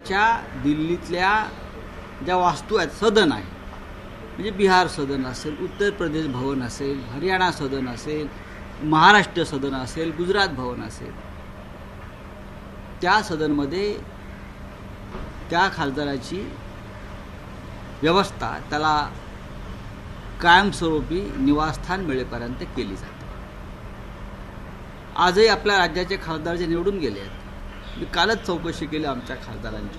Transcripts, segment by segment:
च्या दिल्लीतल्या ज्या वास्तू आहेत सदन आहे. म्हणजे बिहार सदन असेल उत्तर प्रदेश भवन असेल हरियाणा सदन असेल महाराष्ट्र सदन असेल गुजरात भवन असेल. त्या सदनमध्ये त्या खासदाराची व्यवस्था त्याला कायमस्वरूपी निवासस्थान मिळेपर्यंत केली जाते. आजही आपल्या राज्याचे खासदार जे निवडून गेले आहेत मी कालच चौकशी केली आमच्या खासदारांची.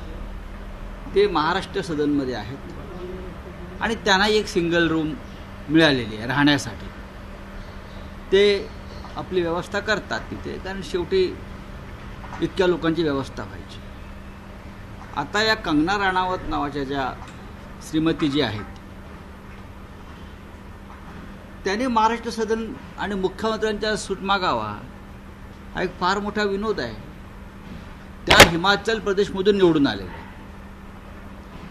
ते महाराष्ट्र सदनमध्ये आहेत. आणि त्यांना एक सिंगल रूम मिळालेली आहे राहण्यासाठी. ते आपली व्यवस्था करतात तिथे कारण शेवटी इतक्या लोकांची व्यवस्था व्हायची. आता या कंगना राणावत नावाच्या ज्या श्रीमती जी आहेत त्याने महाराष्ट्र सदन आणि मुख्यमंत्र्यांच्या सूट मागावा हा एक फार मोठा विनोद आहे. हिमाचल प्रदेशमधून निवडून आलेले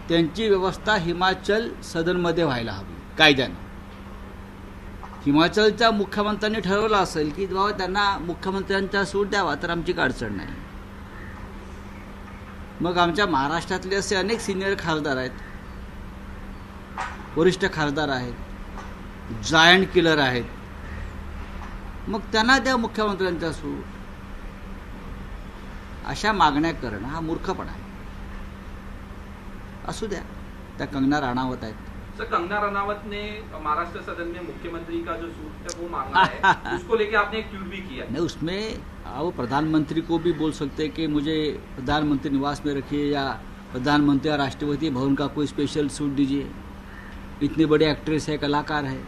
त्यांची व्यवस्था हिमाचल सदनमध्ये व्हायला हवी कायद्यानं. हिमाचलच्या मुख्यमंत्र्यांनी ठरवलं असेल की बाबा त्यांना मुख्यमंत्र्यांचा सूट द्यावा तर आमची काय अडचण नाही. मग आमच्या महाराष्ट्रातले असे अनेक सिनियर खासदार आहेत. वरिष्ठ खासदार आहेत. जायंट किलर आहेत. मग त्यांना द्या मुख्यमंत्र्यांचा सूट अशा मागण्या करणं हा मूर्खपणा आहे. असू द्या त्या कंगना राणावत आहेत. सर कंगना रनावत ने महाराष्ट्र सदन में मुख्यमंत्री का जो सूट है वो मांगा है उसको लेके आपने एक ट्वीट भी किया। नहीं उसमें वो प्रधानमंत्री को भी बोल सकते हैं कि मुझे प्रधानमंत्री निवास में रखिए या प्रधानमंत्री या राष्ट्रपति भवन का कोई स्पेशल सूट दीजिए। इतने बड़े एक्ट्रेस है कलाकार है।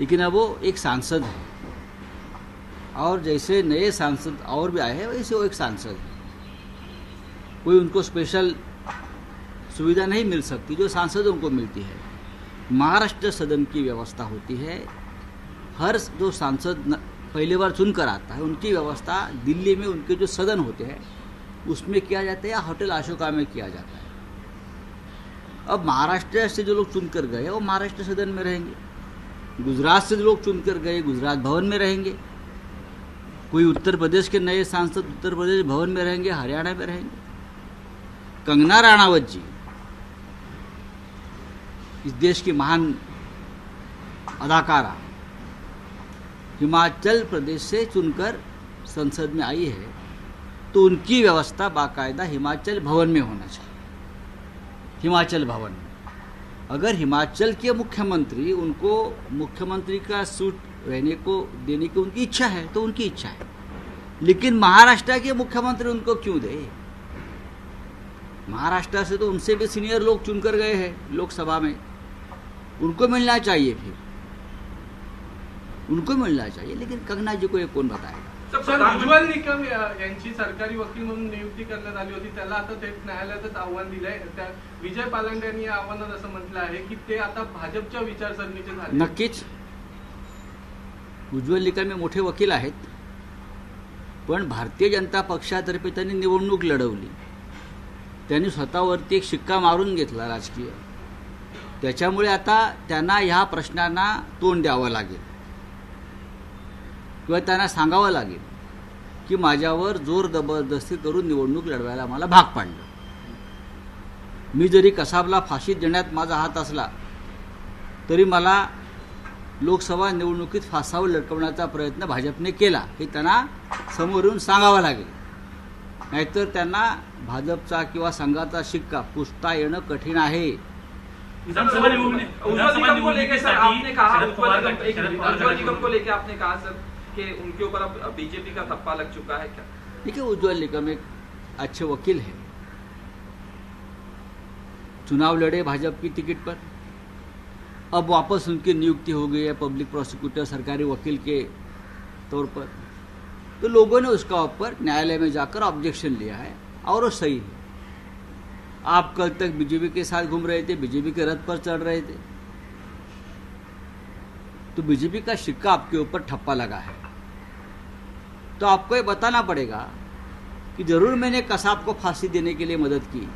लेकिन अब वो एक सांसद है। और जैसे नए सांसद और भी आए हैं, वैसे वो एक सांसद कोई उनको स्पेशल सुविधा नहीं मिल सकती, जो सांसदों को मिलती है। महाराष्ट्र सदन की व्यवस्था होती है। हर जो सांसद पहली बार चुनकर आता है, उनकी व्यवस्था दिल्ली में उनके जो सदन होते हैं, उसमें किया जाता है या होटल अशोका में किया जाता है। अब महाराष्ट्र से जो लोग चुनकर गए वो महाराष्ट्र सदन में रहेंगे। गुजरात से जो लोग चुनकर गए, गुजरात भवन में रहेंगे। कोई उत्तर प्रदेश के नए सांसद उत्तर प्रदेश भवन में रहेंगे, हरियाणा में रहेंगे? कंगना राणावत जी, इस देश की महान अदाकारा, हिमाचल प्रदेश से चुनकर संसद में आई है तो उनकी व्यवस्था बाकायदा हिमाचल भवन में होना चाहिए। हिमाचल भवन में। अगर हिमाचल के मुख्यमंत्री, उनको मुख्यमंत्री का सूट रहने को देने की उनकी इच्छा है तो उनकी इच्छा है। लेकिन महाराष्ट्र के मुख्यमंत्री उनको क्यों दे? महाराष्ट्र से तो उनसे भी सीनियर लोग चुनकर गए हैं लोकसभा में। उनको मिलना चाहिए फिर। उनको मिलना चाहिए लेकिन कंगना जी को ये कौन बताएगा? उज्ज्वल निकम या- यांची सरकारी वकील म्हणून नियुक्ती करण्यात आली होती. त्याला आता थेट न्यायालयातच आव्हान दिलंय. त्या विजय पालांड यांनी या आव्हानात असं म्हटलं आहे की ते आता भाजपच्या विचारसरणीचे झाले. नक्कीच. उज्ज्वल निकम मोठे वकील आहेत. पण भारतीय जनता पक्षातर्फे त्यांनी निवडणूक लढवली. त्यांनी स्वतःवरती एक शिक्का मारून घेतला राजकीय. त्याच्यामुळे आता त्यांना ह्या प्रश्नांना तोंड द्यावं लागेल. किंवा त्यांना सांगावं लागेल की माझ्यावर जोर जबरदस्ती करून निवडणूक लढवायला मला भाग पाडलं. मी जरी कसाबला फाशी देण्यात माझा हात असला तरी मला लोकसभा निवडणुकीत फासावर लटकवण्याचा प्रयत्न भाजपने केला. हे त्यांना समोर येऊन सांगावं लागेल. नाहीतर त्यांना भाजपचा किंवा संघाचा शिक्का पुसता येणं कठीण आहे. विधानसभा निवडणूक- उज्ज्वल विधानसभा निगम को लेकर सर निवडणुकीसाठी आपने कहा शरद उज्ज्वल पवार निगम गट- एक शरद मिनट, पवार उज्ज्वल गट- निगम को लेकर आपने कहा सर कि उनके ऊपर अब बीजेपी का थप्पा लग चुका है क्या? देखिए उज्ज्वल निकम एक अच्छे वकील हैं। चुनाव लड़े भाजपा की टिकट पर। अब वापस उनकी नियुक्ति हो गई है पब्लिक प्रोसिक्यूटर सरकारी वकील के तौर पर। तो लोगों ने उसका ऊपर न्यायालय में जाकर ऑब्जेक्शन लिया है और वो सही है। आप कल तक बीजेपी के साथ घूम रहे थे बीजेपी के रथ पर चढ़ रहे थे। तो बीजेपी का सिक्का आपके ऊपर ठप्पा लगा है। तो आपको ये बताना पड़ेगा कि ज़रूर मैंने कसाब को फांसी देने के लिए मदद की।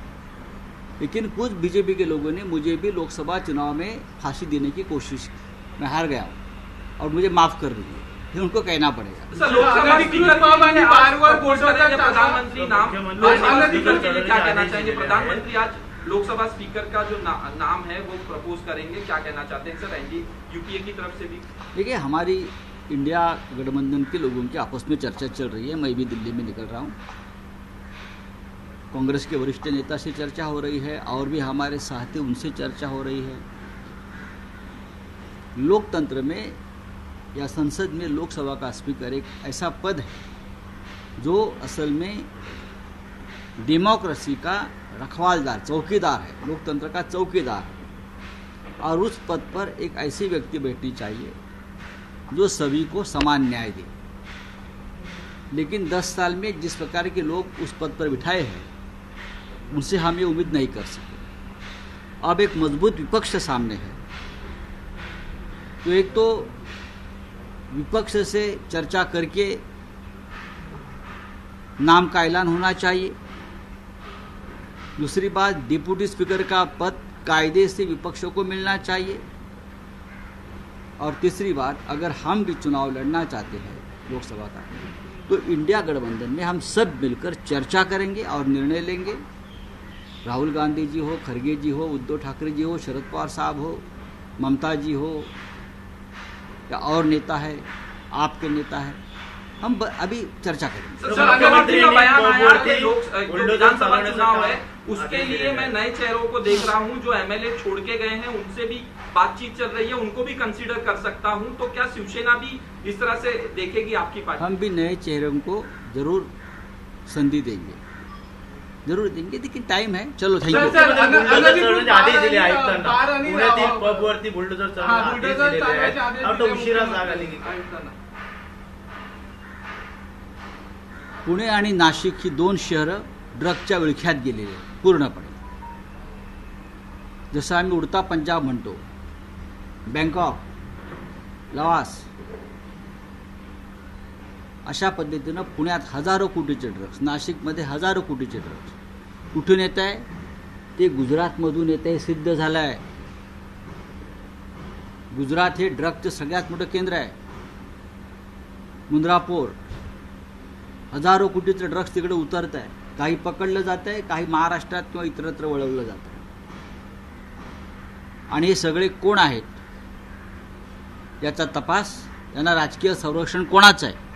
लेकिन कुछ बीजेपी के लोगों ने मुझे भी लोकसभा चुनाव में फांसी देने की कोशिश की। मैं हार गया हूँ और मुझे माफ़ कर दीजिए फिर उनको कहना पड़ेगा। लोकसभा स्पीकर के आणि लिए बारवर आज प्रपोज करेंगे कोर्टाचा प्रधानमंत्री नाम मुख्यमंत्री लोकसभा आणि स्पीकर के लिए क्या आदेश कहना दिले चाहेंगे। प्रधानमंत्री आज लोकसभा स्पीकर का जो ना, नाम है वो प्रपोज करेंगे। क्या कहना चाहते हैं? सर एनडी यूपीए की तरफ़ से भी देखिए हमारी इंडिया गठबंधन के लोगों की आपस में चर्चा चल रही है। मैं भी दिल्ली में निकल रहा हूँ। कांग्रेस के वरिष्ठ नेता से चर्चा हो रही है और भी हमारे साथी उनसे चर्चा हो रही है। लोकतंत्र में या संसद में लोकसभा का स्पीकर एक ऐसा पद है जो असल में डेमोक्रेसी का रखवालदार, चौकीदार है, लोकतंत्र का चौकीदार है। और उस पद पर एक ऐसी व्यक्ति बैठनी चाहिए जो सभी को समान न्याय दे। लेकिन 10 साल में जिस प्रकार के लोग उस पद पर बिठाए हैं उनसे हम ये उम्मीद नहीं कर सके। अब एक मज़बूत विपक्ष सामने है। तो एक तो विपक्ष से चर्चा करके नाम का ऐलान होना चाहिए। दूसरी बात, डिप्यूटी स्पीकर का पद कायदे से विपक्षों को मिलना चाहिए। और तीसरी बात, अगर हम भी चुनाव लड़ना चाहते हैं लोकसभा का तो इंडिया गठबंधन में हम सब मिलकर चर्चा करेंगे और निर्णय लेंगे। राहुल गांधी जी हो खड़गे जी हो उद्धव ठाकरे जी हो शरद पवार साहब हो ममता जी हो या और नेता है आपके नेता है हम अभी चर्चा करेंगे। उसके लिए मैं नए चेहरों को देख रहा हूँ जो एमएलए छोड़ के गए हैं उनसे भी बातचीत चल रही है उनको भी कंसीडर कर सकता हूँ। तो क्या शिवसेना भी इस तरह से देखेगी आपकी पार्टी? हम भी नए चेहरों को ज़रूर संधि देंगे। जरूर देंगे लेकिन टाइम है। चलो थैंक यू पुण्यातील बुलडोजर हा, उशिरा. पुणे आणि नाशिक ही दोन शहरं ड्रगच्या विळख्यात गेलेली आहेत पूर्णपणे. जसं आम्ही उडता पंजाब म्हणतो बँकॉक लवास अशा पद्धतीनं पुण्यात हजारो कोटीचे ड्रग्स नाशिकमध्ये हजारो कोटीचे ड्रग्स कुठून येत आहे? ते गुजरातमधून येत आहे सिद्ध झालं आहे गुजरात हे ड्रगचं सगळ्यात मोठं केंद्र आहे. मुंद्रा पोर्ट हजारो कोटीचे ड्रग्स तिकडे उतरत आहे. काही पकडलं जात आहे काही महाराष्ट्रात किंवा इतरत्र वळवलं जात आहे. आणि हे सगळे कोण आहेत? याचा तपास यांना राजकीय संरक्षण कोणाचं आहे?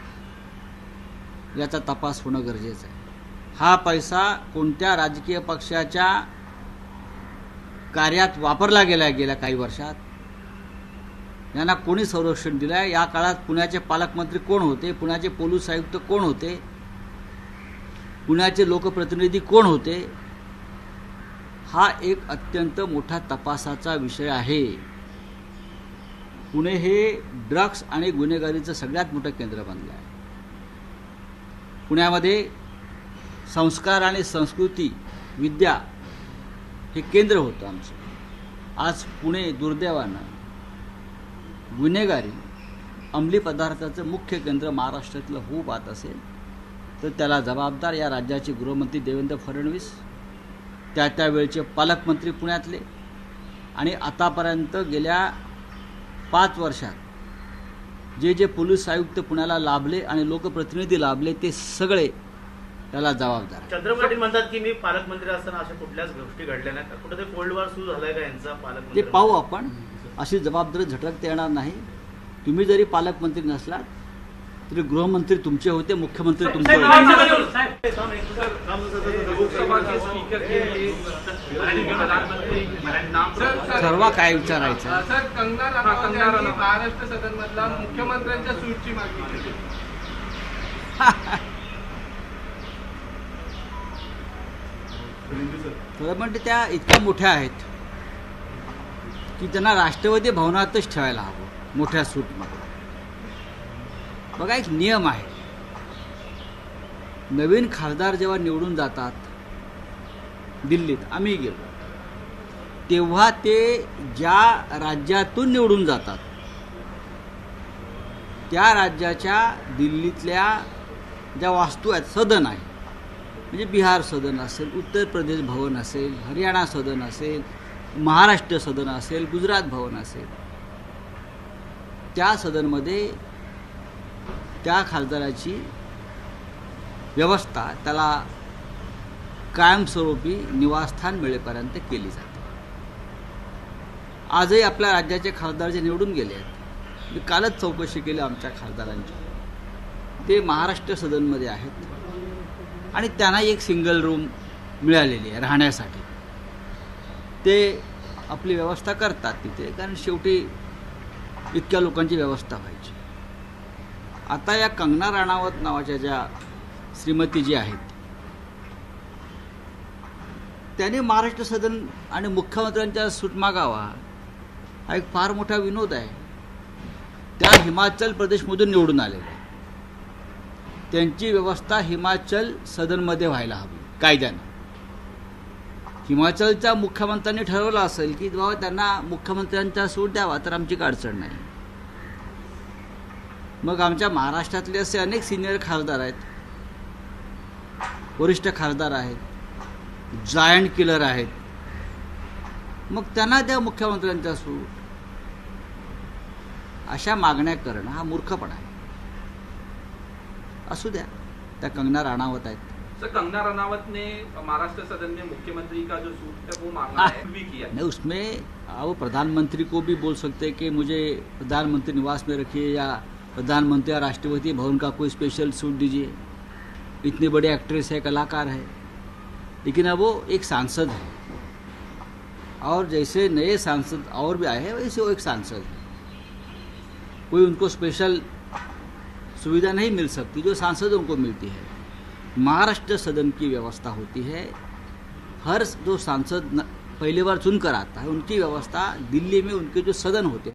याचा तपास होणं गरजेचं आहे. हा पैसा कोणत्या राजकीय पक्षाच्या कार्यात वापरला गेला गेल्या काही वर्षात? यांना कोणी संरक्षण दिलं आहे या काळात पुण्याचे पालकमंत्री कोण होते? पुण्याचे पोलीस आयुक्त कोण होते? पुण्याचे लोकप्रतिनिधी कोण होते? हा एक अत्यंत मोठा तपासाचा विषय आहे. पुणे हे ड्रग्स आणि गुन्हेगारीचं सगळ्यात मोठं केंद्र बनलं आहे. पुण्यामध्ये संस्कार आणि संस्कृती विद्या हे केंद्र होतं आमचं. आज पुणे दुर्दैवानं गुन्हेगारी अंमली पदार्थाचं मुख्य केंद्र महाराष्ट्रातलं होऊ पाहत असेल तर त्याला जबाबदार या राज्याचे गृहमंत्री देवेंद्र फडणवीस त्या त्यावेळचे पालकमंत्री पुण्यातले आणि आतापर्यंत गेल्या पाच वर्षात जे जे पोलीस आयुक्त पुण्याला लाभले आणि लोकप्रतिनिधी लाभले ते सगळे त्याला जबाबदार आहेत. चंद्र पाटील म्हणतात की मी पालकमंत्री असताना अशा कुठल्याच गोष्टी घडल्या नाही कुठेतरी कोल्ड वॉर सुरू झालाय का यांचा ते पालकमंत्री पाहू आपण. अशी जबाबदारी झटकता येणार नाही. तुम्ही जरी पालकमंत्री नसलात तरी गृहमंत्री तुमचे होते मुख्यमंत्री तुमचे साहेब, होते साहेब, साहेब, थांब एक मिनिट. थांब, थांब, थांब, थांब. लोकसभा के स्पीकर के लिए प्रधानमंत्री नाम सर, सर, ठरवा काय विचारायचं सर कंगना राणावत. महाराष्ट्र सदन मधला मुख्यमंत्र्यांच्या सूटची मागणी खरं म्हणजे त्या इतक्या मोठ्या आहेत की त्यांना राष्ट्रवादी भवनातच ठेवायला हवं मोठ्या सूटमध्ये बघा एक नियम आहे. नवीन खासदार जेव्हा निवडून जातात दिल्लीत आम्ही गेलो. तेव्हा ते ज्या राज्यातून निवडून जातात त्या राज्याच्या दिल्लीतल्या ज्या वास्तू आहेत सदन आहे. म्हणजे बिहार सदन असेल उत्तर प्रदेश भवन असेल हरियाणा सदन असेल महाराष्ट्र सदन असेल गुजरात भवन असेल त्या सदनमध्ये त्या खासदाराची व्यवस्था त्याला कायमस्वरूपी निवासस्थान मिळेपर्यंत केली जाते. आजही आपल्या राज्याचे खासदार जे निवडून गेले आहेत मी कालच चौकशी केली आमच्या खासदारांची. ते महाराष्ट्र सदनमध्ये आहेत. आणि त्यांना एक सिंगल रूम मिळालेली आहे राहण्यासाठी. ते आपली व्यवस्था करतात तिथे कारण शेवटी इतक्या लोकांची व्यवस्था व्हायची. आता या कंगना राणावत नावाच्या ज्या श्रीमती जी आहेत त्याने महाराष्ट्र सदन आणि मुख्यमंत्र्यांच्या सूट मागावा हा एक फार मोठा विनोद आहे. त्या हिमाचल प्रदेशमधून निवडून आलेल्या त्यांची व्यवस्था हिमाचल सदनमध्ये व्हायला हवी कायद्यानं. हिमाचलच्या मुख्यमंत्र्यांनी ठरवलं असेल की बाबा त्यांना मुख्यमंत्र्यांचा सूट द्यावा तर आमची अडचण नाही. मग आमच्या महाराष्ट्रातले असे अनेक सिनियर खासदार आहेत. वरिष्ठ खासदार आहेत. जायंट किलर आहेत. मग त्यांना द्या मुख्यमंत्र्यांचा सूट. अशा मागण्या करणं हा मूर्खपणा आहे. असू द्या. त्या कंगना राणावत आहेत. कंगना रनावत ने महाराष्ट्र सदन में मुख्यमंत्री का जो सूट है वो मांगा है. भी किया? नहीं उसमें वो प्रधानमंत्री को भी बोल सकते हैं कि मुझे प्रधानमंत्री निवास में रखिए या प्रधानमंत्री या राष्ट्रपति, भवन का कोई स्पेशल सूट दीजिए। इतने बड़े एक्ट्रेस है, कलाकार है। लेकिन अब वो एक सांसद है। और जैसे नए सांसद और भी आए हैं, वैसे वो एक सांसद है। कोई उनको स्पेशल सुविधा नहीं मिल सकती, जो सांसदों को मिलती है। महाराष्ट्र सदन की व्यवस्था होती है। हर जो सांसद पहली बार चुनकर आता है। उनकी व्यवस्था दिल्ली में उनके जो सदन होते हैं।